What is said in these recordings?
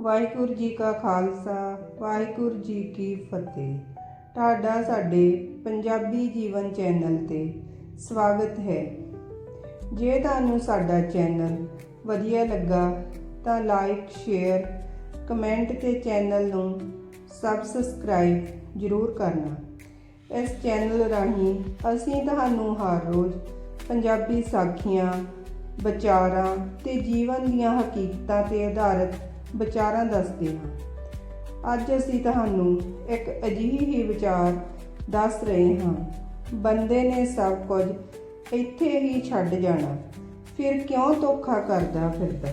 ਵਾਹਿਗੁਰੂ ਜੀ ਕਾ ਖਾਲਸਾ, ਵਾਹਿਗੁਰੂ ਜੀ ਕੀ ਫਤਿਹ। ਤੁਹਾਡਾ ਸਾਡੇ ਪੰਜਾਬੀ ਜੀਵਨ ਚੈਨਲ ਤੇ ਸਵਾਗਤ ਹੈ। ਜੇ ਤੁਹਾਨੂੰ ਸਾਡਾ ਚੈਨਲ ਵਧੀਆ ਲੱਗਾ ਤਾਂ ਲਾਈਕ, ਸ਼ੇਅਰ, ਕਮੈਂਟ ਤੇ ਚੈਨਲ ਨੂੰ ਸਬਸਕ੍ਰਾਈਬ ਜ਼ਰੂਰ ਕਰਨਾ। ਇਸ ਚੈਨਲ ਰਾਹੀਂ ਅਸੀਂ ਤੁਹਾਨੂੰ ਹਰ ਰੋਜ਼ ਪੰਜਾਬੀ ਸਾਖੀਆਂ, ਵਿਚਾਰਾਂ ਤੇ ਜੀਵਨ ਦੀਆਂ ਹਕੀਕਤਾਂ ਤੇ ਆਧਾਰਿਤ ਵਿਚਾਰਾਂ ਦੱਸਦੇ ਹਾਂ। ਅੱਜ ਅਸੀਂ ਤੁਹਾਨੂੰ ਇੱਕ ਅਜਿਹੀ ਹੀ ਵਿਚਾਰ ਦੱਸ ਰਹੇ ਹਾਂ। ਬੰਦੇ ਨੇ ਸਭ ਕੁਝ ਇੱਥੇ ਹੀ ਛੱਡ ਜਾਣਾ, ਫਿਰ ਕਿਉਂ ਧੋਖਾ ਕਰਦਾ ਫਿਰਦਾ?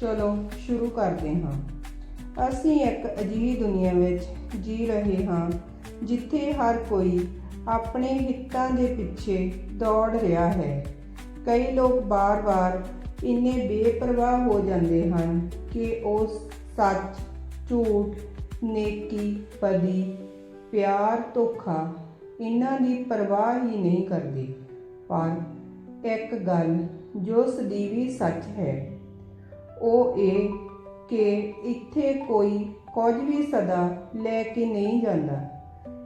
ਚਲੋ, ਸ਼ੁਰੂ ਕਰਦੇ ਹਾਂ। ਅਸੀਂ ਇੱਕ ਅਜਿਹੀ ਦੁਨੀਆ ਵਿੱਚ ਜੀ ਰਹੇ ਹਾਂ, ਜਿੱਥੇ ਹਰ ਕੋਈ ਆਪਣੇ ਹਿੱਤਾਂ ਦੇ ਪਿੱਛੇ ਦੌੜ ਰਿਹਾ ਹੈ। ਕਈ ਲੋਕ ਬਾਰ-ਬਾਰ ਇੰਨੇ ਬੇਪਰਵਾਹ ਹੋ ਜਾਂਦੇ ਹਨ ਕਿ ਉਹ ਸੱਚ, ਝੂਠ, ਨੇਕੀ, ਪਦੀ, ਪਿਆਰ, ਧੋਖਾ ਇਹਨਾਂ ਦੀ ਪਰਵਾਹ ਹੀ ਨਹੀਂ ਕਰਦੇ। ਪਰ ਇੱਕ ਗੱਲ ਜੋ ਸਦੀਵੀ ਸੱਚ ਹੈ, ਉਹ ਇਹ ਕਿ ਇੱਥੇ ਕੋਈ ਕੁਝ ਵੀ ਸਦਾ ਲੈ ਕੇ ਨਹੀਂ ਜਾਂਦਾ।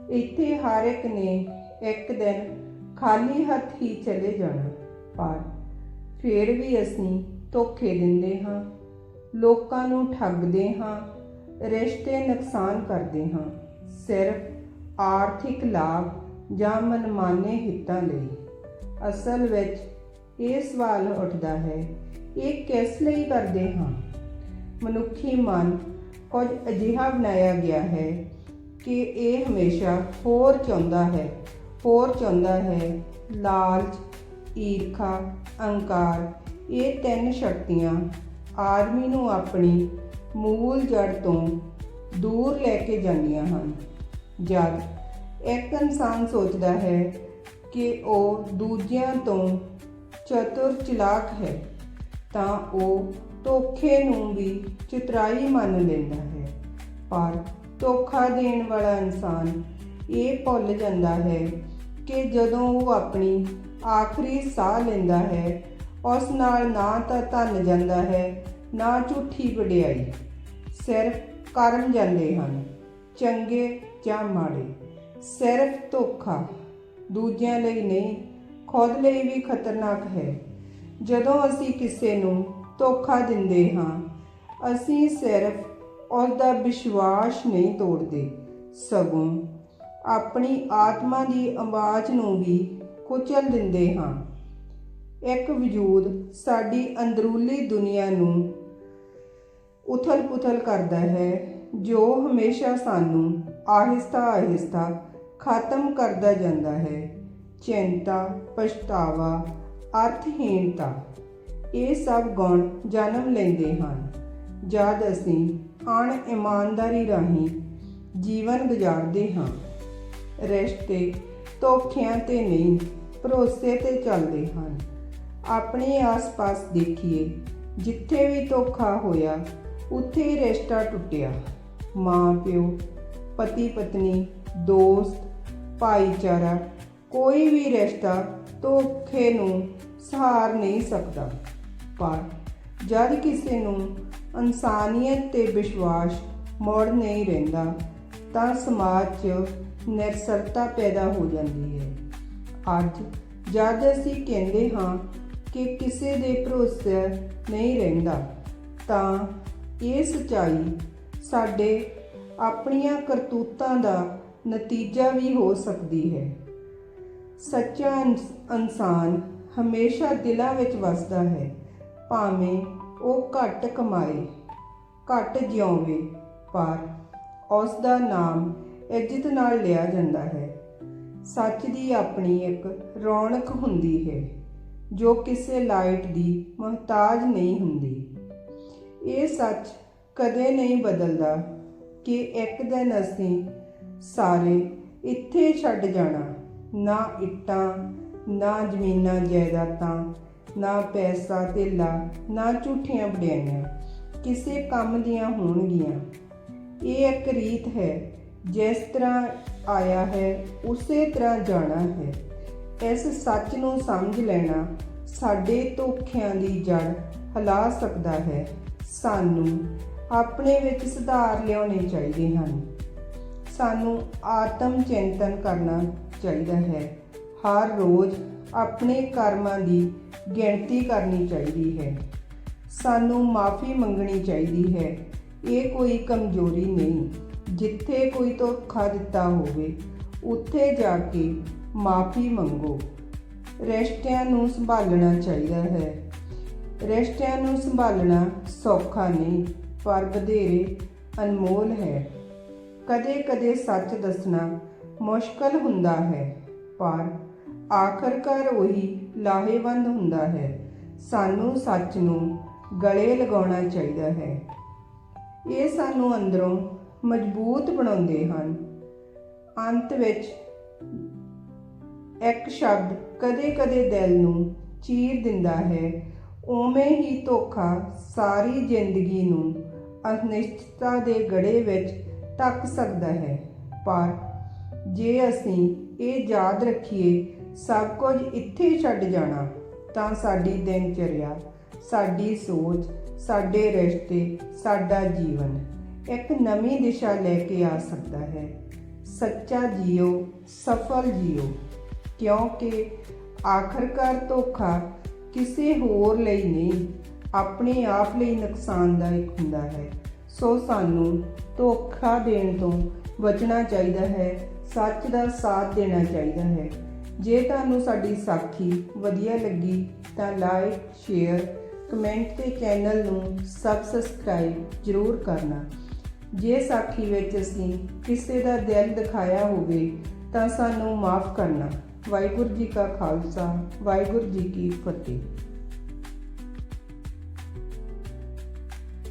ਇੱਥੇ ਹਰ ਇੱਕ ਨੇ ਇੱਕ ਦਿਨ ਖਾਲੀ ਹੱਥ ਹੀ ਚਲੇ ਜਾਣਾ। ਪਰ ਫਿਰ ਵੀ ਅਸੀਂ ਧੋਖੇ ਦਿੰਦੇ ਹਾਂ, ਲੋਕਾਂ ਨੂੰ ਠੱਗਦੇ ਹਾਂ, ਰਿਸ਼ਤੇ ਨੁਕਸਾਨ ਕਰਦੇ ਹਾਂ, ਸਿਰਫ ਆਰਥਿਕ ਲਾਭ ਜਾਂ ਮਨਮਾਨੇ ਹਿੱਤਾਂ ਲਈ। ਅਸਲ ਵਿੱਚ ਇਹ ਸਵਾਲ ਉੱਠਦਾ ਹੈ, ਇਹ ਕਿਸ ਲਈ ਕਰਦੇ ਹਾਂ? ਮਨੁੱਖੀ ਮਨ ਕੁਝ ਅਜਿਹਾ ਬਣਾਇਆ ਗਿਆ ਹੈ ਕਿ ਇਹ ਹਮੇਸ਼ਾ ਹੋਰ ਚਾਹੁੰਦਾ ਹੈ, ਹੋਰ ਚਾਹੁੰਦਾ ਹੈ, ਲਾਲਚ, ਈਰਖਾ ਅਹੰਕਾਰ। ਇਹ ਤਿੰਨ ਸ਼ਕਤੀਆਂ ਆਦਮੀ ਨੂੰ ਆਪਣੀ ਮੂਲ ਜੜ ਤੋਂ ਦੂਰ ਲੈ ਕੇ ਜਾਂਦੀਆਂ ਹਨ। ਜਦ ਇੱਕ ਇਨਸਾਨ ਸੋਚਦਾ ਹੈ ਕਿ ਉਹ ਦੂਜਿਆਂ ਤੋਂ ਚਤੁਰ ਚਲਾਕ ਹੈ, ਤਾਂ ਉਹ ਧੋਖੇ ਨੂੰ ਵੀ ਚਤੁਰਾਈ ਮੰਨ ਲੈਂਦਾ ਹੈ। ਪਰ ਧੋਖਾ ਦੇਣ ਵਾਲਾ ਇਨਸਾਨ ਇਹ ਭੁੱਲ ਜਾਂਦਾ ਹੈ ਕਿ ਜਦੋਂ ਉਹ ਆਪਣੀ ਆਖਰੀ ਸਾਹ ਲੈਂਦਾ ਹੈ। ਉਸ ਨਾਲ ਨਾ ਤਾਂ ਧਨ ਜਾਂਦਾ ਹੈ, ਨਾ ਝੂਠੀ ਵਡਿਆਈ। ਸਿਰਫ ਕਰਮ ਜਾਂਦੇ ਹਨ, ਚੰਗੇ ਜਾਂ ਮਾੜੇ। ਸਿਰਫ ਧੋਖਾ ਦੂਜਿਆਂ ਲਈ ਨਹੀਂ, ਖੁਦ ਲਈ ਵੀ ਖਤਰਨਾਕ ਹੈ। ਜਦੋਂ ਅਸੀਂ ਕਿਸੇ ਨੂੰ ਧੋਖਾ ਦਿੰਦੇ ਹਾਂ, ਅਸੀਂ ਸਿਰਫ ਉਸ ਦਾ ਵਿਸ਼ਵਾਸ ਨਹੀਂ ਤੋੜਦੇ। ਸਗੋਂ ਆਪਣੀ ਆਤਮਾ ਦੀ ਆਵਾਜ਼ ਨੂੰ ਵੀ ਕੁਚਲ ਦਿੰਦੇ ਹਾਂ। ਇੱਕ ਵਜੂਦ ਸਾਡੀ ਅੰਦਰੂਲੀ ਦੁਨੀਆ ਨੂੰ ਉਥਲ-ਪੁਥਲ ਕਰਦਾ ਹੈ, ਜੋ ਹਮੇਸ਼ਾ ਸਾਨੂੰ ਆਹਿਸਤਾ-ਆਹਿਸਤਾ ਖਤਮ ਕਰਦਾ ਜਾਂਦਾ ਹੈ। ਚਿੰਤਾ, ਪਛਤਾਵਾ, ਅਰਥਹੀਣਤਾ, ਇਹ ਸਭ ਗੁਣ ਜਨਮ ਲੈਂਦੇ ਹਨ। ਜਦ ਅਸੀਂ ਅਣ ਇਮਾਨਦਾਰੀ ਰਾਹੀਂ ਜੀਵਨ ਗੁਜ਼ਾਰਦੇ ਹਾਂ, ਰਿਸ਼ਤੇ ਧੋਖਿਆਂ ਤੇ ਨਹੀਂ, ਭਰੋਸੇ ਤੇ ਚੱਲਦੇ ਹਨ। ਆਪਣੇ ਆਸ-ਪਾਸ ਦੇਖੀਏ, ਜਿੱਥੇ ਵੀ ਧੋਖਾ ਹੋਇਆ, ਉੱਥੇ ਹੀ ਰਿਸ਼ਤਾ ਟੁੱਟਿਆ। ਮਾਂ, ਪਿਓ, ਪਤੀ, ਪਤਨੀ, ਦੋਸਤ, ਭਾਈਚਾਰਾ, ਕੋਈ ਵੀ ਰਿਸ਼ਤਾ ਧੋਖੇ ਨੂੰ ਸਹਾਰ ਨਹੀਂ ਸਕਦਾ। ਪਰ ਜਦ ਕਿਸੇ ਨੂੰ ਇਨਸਾਨੀਅਤ ਤੇ ਵਿਸ਼ਵਾਸ ਮੋੜ ਨਹੀਂ ਰਹਿੰਦਾ, ਤਾਂ ਸਮਾਜ 'ਚ ਨਿਰਸਰਤਾ ਪੈਦਾ ਹੋ ਜਾਂਦੀ ਹੈ। ਅੱਜ ਜਦ ਅਸੀਂ ਕਹਿੰਦੇ ਹਾਂ ਕਿ ਕਿਸੇ ਦੇ ਭਰੋਸੇ ਨਹੀਂ ਰਹਿੰਦਾ, ਤਾਂ ਇਹ ਸਚਾਈ ਸਾਡੇ ਆਪਣੀਆਂ ਕਰਤੂਤਾਂ ਦਾ ਨਤੀਜਾ ਵੀ ਹੋ ਸਕਦੀ ਹੈ। ਸੱਚਾ ਇਨਸ- ਇਨਸਾਨ ਹਮੇਸ਼ਾ ਦਿਲਾਂ ਵਿੱਚ ਵਸਦਾ ਹੈ, ਭਾਵੇਂ ਉਹ ਘੱਟ ਕਮਾਏ, ਘੱਟ ਜਿਉਵੇ, ਪਰ ਉਸ ਦਾ ਨਾਮ ਇੱਜ਼ਤ ਨਾਲ ਲਿਆ ਜਾਂਦਾ ਹੈ। ਸੱਚ ਦੀ ਆਪਣੀ ਇੱਕ ਰੌਣਕ ਹੁੰਦੀ ਹੈ, ਜੋ ਕਿਸੇ ਲਾਈਟ ਦੀ ਮੁਹਤਾਜ ਨਹੀਂ ਹੁੰਦੀ। ਇਹ ਸੱਚ ਕਦੇ ਨਹੀਂ ਬਦਲਦਾ ਕਿ ਇੱਕ ਦਿਨ ਅਸੀਂ ਸਾਰੇ ਇੱਥੇ ਛੱਡ ਜਾਣਾ, ਨਾ ਇੱਟਾਂ, ਨਾ ਜ਼ਮੀਨਾਂ ਜਾਇਦਾਦਾਂ, ਨਾ ਪੈਸਾ ਧੇਲਾ, ਨਾ ਝੂਠੀਆਂ ਵਡਿਆਈਆਂ। ਕਿਸੇ ਕੰਮ ਦੀਆਂ ਹੋਣਗੀਆਂ। ਇਹ ਇੱਕ ਰੀਤ ਹੈ ਜਿਸ ਤਰ੍ਹਾਂ ਆਇਆ ਹੈ, ਉਸੇ ਤਰ੍ਹਾਂ ਜਾਣਾ ਹੈ। ਇਸ ਸੱਚ ਨੂੰ ਸਮਝ ਲੈਣਾ ਸਾਡੇ ਧੋਖਿਆਂ ਦੀ ਜੜ ਹਲਾ ਸਕਦਾ ਹੈ। ਸਾਨੂੰ ਆਪਣੇ ਵਿੱਚ ਸੁਧਾਰ ਲਿਆਉਣੇ ਚਾਹੀਦੇ ਹਨ। ਸਾਨੂੰ ਆਤਮ ਚਿੰਤਨ ਕਰਨਾ ਚਾਹੀਦਾ ਹੈ। ਹਰ ਰੋਜ਼ ਆਪਣੇ ਕਰਮਾਂ ਦੀ ਗਿਣਤੀ ਕਰਨੀ ਚਾਹੀਦੀ ਹੈ। ਸਾਨੂੰ ਮਾਫੀ ਮੰਗਣੀ ਚਾਹੀਦੀ ਹੈ। ਇਹ ਕੋਈ ਕਮਜ਼ੋਰੀ ਨਹੀਂ। ਜਿੱਥੇ ਕੋਈ ਧੋਖਾ ਦਿੱਤਾ ਹੋਵੇ, ਉੱਥੇ ਜਾ ਕੇ ਮਾਫੀ ਮੰਗੋ। ਰਿਸ਼ਤਿਆਂ ਨੂੰ ਸੰਭਾਲਣਾ ਚਾਹੀਦਾ ਹੈ। ਰਿਸ਼ਤਿਆਂ ਨੂੰ ਸੰਭਾਲਣਾ ਸੌਖਾ ਨਹੀਂ, ਪਰ ਵਧੇਰੇ ਅਨਮੋਲ ਹੈ। ਕਦੇ-ਕਦੇ ਸੱਚ ਦੱਸਣਾ ਮੁਸ਼ਕਲ ਹੁੰਦਾ ਹੈ, ਪਰ ਆਖਰਕਾਰ ਉਹੀ ਲਾਹੇਵੰਦ ਹੁੰਦਾ ਹੈ। ਸਾਨੂੰ ਸੱਚ ਨੂੰ ਗਲੇ ਲਗਾਉਣਾ ਚਾਹੀਦਾ ਹੈ। ਇਹ ਸਾਨੂੰ ਅੰਦਰੋਂ ਮਜ਼ਬੂਤ ਬਣਾਉਂਦੇ ਹਨ। ਅੰਤ ਵਿੱਚ ਇੱਕ ਸ਼ਬਦ ਕਦੇ-ਕਦੇ ਦਿਲ ਨੂੰ ਚੀਰ ਦਿੰਦਾ ਹੈ। ਉਵੇਂ ਹੀ ਧੋਖਾ ਸਾਰੀ ਜ਼ਿੰਦਗੀ ਨੂੰ ਅਨਿਸ਼ਚਿਤਤਾ ਦੇ ਗੜੇ ਵਿੱਚ ਧੱਕ ਸਕਦਾ ਹੈ। ਪਰ ਜੇ ਅਸੀਂ ਇਹ ਯਾਦ ਰੱਖੀਏ, ਸਭ ਕੁਝ ਇੱਥੇ ਛੱਡ ਜਾਣਾ, ਤਾਂ ਸਾਡੀ ਦਿਨਚਰਿਆ, ਸਾਡੀ ਸੋਚ, ਸਾਡੇ ਰਿਸ਼ਤੇ, ਸਾਡਾ ਜੀਵਨ ਇੱਕ ਨਵੀਂ ਦਿਸ਼ਾ ਲੈ ਕੇ ਆ ਸਕਦਾ ਹੈ। ਸੱਚਾ ਜੀਓ, ਸਫਲ ਜੀਓ। ਕਿਉਂਕਿ ਆਖਰਕਾਰ ਧੋਖਾ ਕਿਸੇ ਹੋਰ ਲਈ ਨਹੀਂ, ਆਪਣੇ ਆਪ ਲਈ ਨੁਕਸਾਨਦਾਇਕ ਹੁੰਦਾ ਹੈ। ਸੋ ਸਾਨੂੰ ਧੋਖਾ ਦੇਣ ਤੋਂ ਬਚਣਾ ਚਾਹੀਦਾ ਹੈ, ਸੱਚ ਦਾ ਸਾਥ ਦੇਣਾ ਚਾਹੀਦਾ ਹੈ। ਜੇ ਤੁਹਾਨੂੰ ਸਾਡੀ ਸਾਖੀ ਵਧੀਆ ਲੱਗੀ ਤਾਂ ਲਾਈਕ ਸ਼ੇਅਰ ਕਮੈਂਟ ਤੇ ਚੈਨਲ ਨੂੰ ਸਬਸਕ੍ਰਾਈਬ ਜ਼ਰੂਰ ਕਰਨਾ। ਜੇ ਸਾਖੀ ਵਿੱਚ ਅਸੀਂ ਕਿਸੇ ਦਾ ਦਿਲ ਦਿਖਾਇਆ ਹੋਵੇ ਤਾਂ ਸਾਨੂੰ ਮਾਫ ਕਰਨਾ। ਵਾਹਿਗੁਰੂ ਜੀ ਕਾ ਖਾਲਸਾ, ਵਾਹਿਗੁਰੂ ਜੀ ਕੀ ਫਤਿਹ।